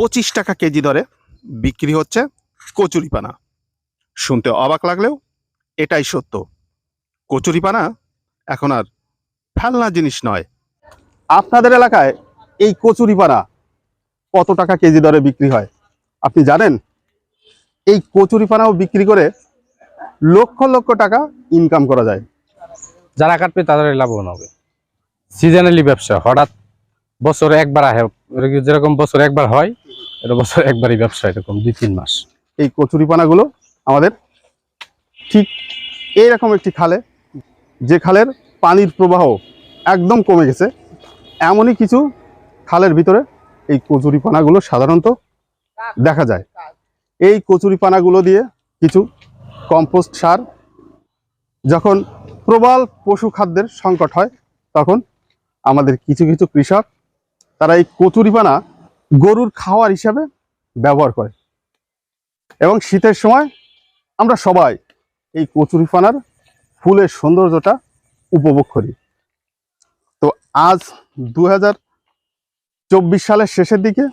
পঁচিশ টাকা কেজি দরে বিক্রি হচ্ছে কচুরিপানা। শুনতে অবাক লাগলেও এটাই সত্য। কচুরিপানা এখন আর ফেলনা জিনিস নয়। আপনাদের এলাকায় এই কচুরিপানা কত টাকা কেজি দরে বিক্রি হয়? আপনি জানেন? এই কচুরিপানাও বিক্রি করে লক্ষ লক্ষ টাকা ইনকাম করা যায়। যারা কাটবে তাদের লাভবান হবে। সিজনালি ব্যবসা, হঠাৎ বছরে একবার আহে, যেরকম বছরে একবার হয় এটা বছরে একবারই ব্যবসা এরকম, দুই, তিন মাস। এই কচুরিপানাগুলো আমাদের ঠিক এইরকম একটি খালে, যে খালের পানির প্রবাহ একদম কমে গেছে। এমনই কিছু খালের ভিতরে এই কচুরিপানাগুলো সাধারণত দেখা যায়। এই কচুরিপানাগুলো দিয়ে কিছু কম্পোস্ট সার যখন প্রবল পশু খাদ্যের সংকট হয়, তখন আমাদের কিছু কিছু কৃষক তারা এই কচুরিপানা গরুর খাওয়ার হিসাবে ব্যবহার করে। এবং শীতের সময় আমরা সবাই এই কচুরিপানার ফুলের সৌন্দর্যটা উপভোগ করি। তো আজ দু চব্বিশ সালের শেষের দিকে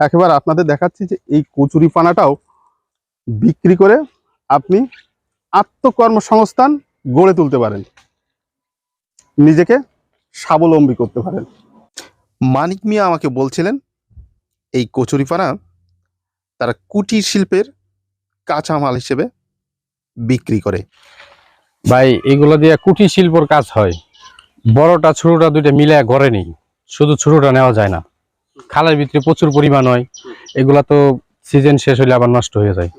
একেবারে আপনাদের দেখাচ্ছি যে এই কচুরিপানাটাও বিক্রি করে আপনি আত্মকর্মসংস্থান গড়ে তুলতে পারেন। নিজেকে স্বাবলম্বী করতে পারেন। মানিক মিয়া আমাকে বলছিলেন এই কচুরিপানা তারা কুটির শিল্পের কাঁচামাল হিসেবে বিক্রি করে। ভাই এগুলো দিয়ে কুটির শিল্পর কাজ হয়। বড়টা ছোটটা দুইটা মিলে ঘরে নেই। শুধু ছোটটা নেওয়া যায় না। খালের ভিতরে প্রচুর পরিমাণ হয়। এগুলা তো সিজন শেষ হলে আবার নষ্ট হয়ে যায়।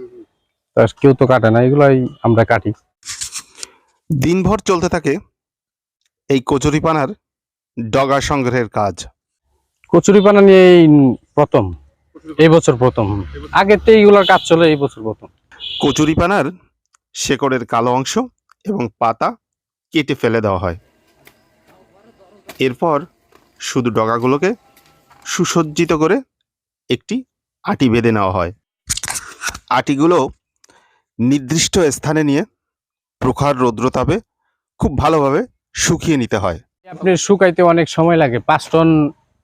তা কেউ তো কাটে না এগুলাই আমরা কাটি। দিনভর চলতে থাকে এই কচুরিপানার ডগা সংগ্রহের কাজ। কচুরিপানা নিয়ে এই প্রথম এই বছর প্রথম। আগের তো এইগুলার কাজ চলে এই বছর প্রথম। কচুরিপানার শেকড়ের কালো অংশ এবং পাতা কেটে ফেলে দেওয়া হয়। এরপর শুধু ডগাগুলোকে সুসজ্জিত করে একটি আটি বেঁধে নেওয়া হয়। আটিগুলো নির্দিষ্ট স্থানে নিয়ে প্রখর রৌদ্রতাপে খুব ভালোভাবে শুকিয়ে নিতে হয়। আপনার শুকাইতে অনেক সময় লাগে। পাঁচ টন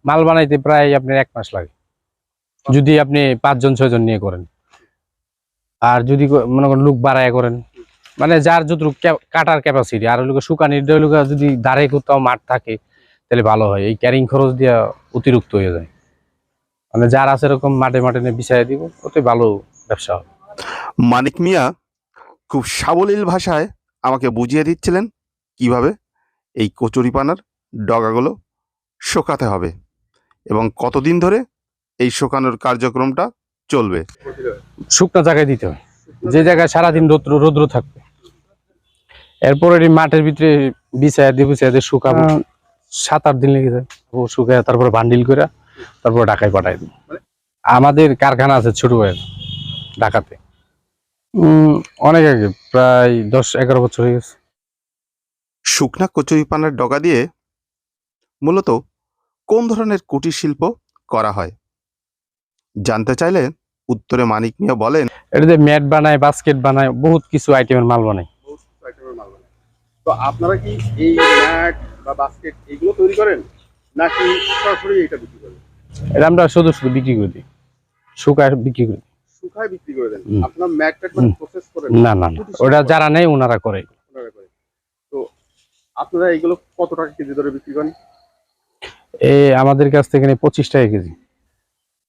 মাল বানাইতে প্রায় আপনার এক মাস লাগে। যদি আপনি পাঁচজন ছয়জন নিয়ে করেন। আর যদি মনে করেন লোক বাড়ায় করেন মানে যার যতটুকু কাটার ক্যাপাসিটি আর লোক শুকানির লোক যদি দাঁড়ে কোথাও মাঠ থাকে তাহলে ভালো হয়। এই ক্যারিং খরচ দিয়া অতিরিক্ত হয়ে যায়। মানে যার আছে এরকম মাঠে মাঠে নিয়ে বিছাই দিব ওতে ভালো ব্যবসা হবে। মানিক মিয়া খুব সাবলীল ভাষায় আমাকে বুঝিয়ে দিচ্ছিলেন কীভাবে এই কচুরিপানার ডগাগুলো শোকাতে হবে এবং কতদিন ধরে এই শুকানোর কার্যক্রমটা চলবে। শুকনো জায়গায় দিতে হয়। যে জায়গায় সারাদিন রৌদ্র রৌদ্র থাকবে। এরপর এটি মাঠের ভিতরে বিছায় দিয়ে বিছায় দিয়ে শুকাবো। সাত আট দিন লেগে যায় শুকায় তারপরে বান্ডিল করে তারপর ঢাকায় পাঠাই দেবো। আমাদের কারখানা আছে ছোট ভাইয়ের ঢাকাতে। উম, অনেক আগে প্রায় দশ এগারো বছর হয়ে গেছে। শুকনা কচুরিপানার ডগা দিয়ে মূলত কোন ধরনের কুটির শিল্প করা হয়? জানতে চাইলে উত্তরে মানিক মিয়া বলেন এটা যে ম্যাট বানায় বাস্কেট বানায় বহুত কিছু আইটেমের মাল বানায়। তো আপনারা কি এই ম্যাট বা বাস্কেট এগুলো তৈরি করেন নাকি সরাসরি এটা বিক্রি করেন? এটা আমরা শুধু শুধু বিক্রি করে দিই। শুকায় বিক্রি করি শুকায় বিক্রি করে দেন। আপনার ম্যাটটা হুম। প্রসেস করেন। না না না। ওটা যারা নেই ওনারা করে। তো আপনারা এগুলো কত টাকা কেজি ধরে বিক্রি করেন? এ আমাদের কাছ থেকে নেই পঁচিশ টাকা কেজি।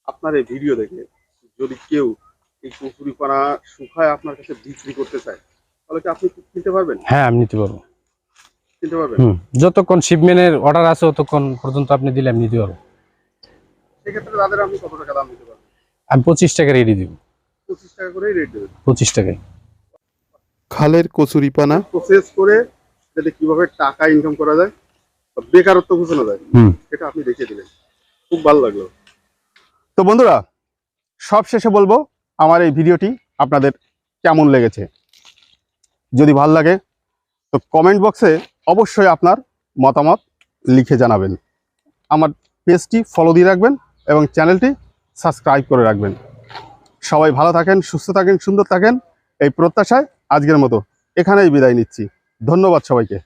আপনার এই ভিডিও দেখে যদি কেউ এই কচুরিপানা শুকায় আপনার কাছে বিক্রি করতে চায় তাহলে কি আপনি কিনতে পারবেন? হ্যাঁ আমি নিতে পারব। কিনতে পারবেন? হুম যতক্ষণ শিপমেন্টের অর্ডার আছে ততক্ষণ পর্যন্ত আপনি দিলে আমি নিতে পারব। সেক্ষেত্রে তাদের আপনি কত টাকা দাম দিতে পারবেন আমি পঁচিশ টাকা রেডি দিব। পঁচিশ টাকা করেই রেট দেবেন। পঁচিশ টাকায়। খালের কচুরিপানা প্রসেস করে যাতে কীভাবে টাকা ইনকাম করা যায় বা বেকারত্ব ঘোষণা যায় হুম। সেটা আপনি দেখিয়ে দিলেন। খুব ভালো লাগল। তো বন্ধুরা, সব শেষে বলব আমার এই ভিডিওটি আপনাদের কেমন লেগেছে? যদি ভালো লাগে, তো কমেন্ট বক্সে অবশ্যই আপনার মতামত লিখে জানাবেন। আমার পেজটি ফলো দিয়ে রাখবেন এবং চ্যানেলটি সাবস্ক্রাইব করে রাখবেন। সবাই ভালো থাকেন, সুস্থ থাকেন, সুন্দর থাকেন, এই প্রত্যাশায় আজকের মতো এখানেই বিদায় নিচ্ছি। ধন্যবাদ সবাইকে।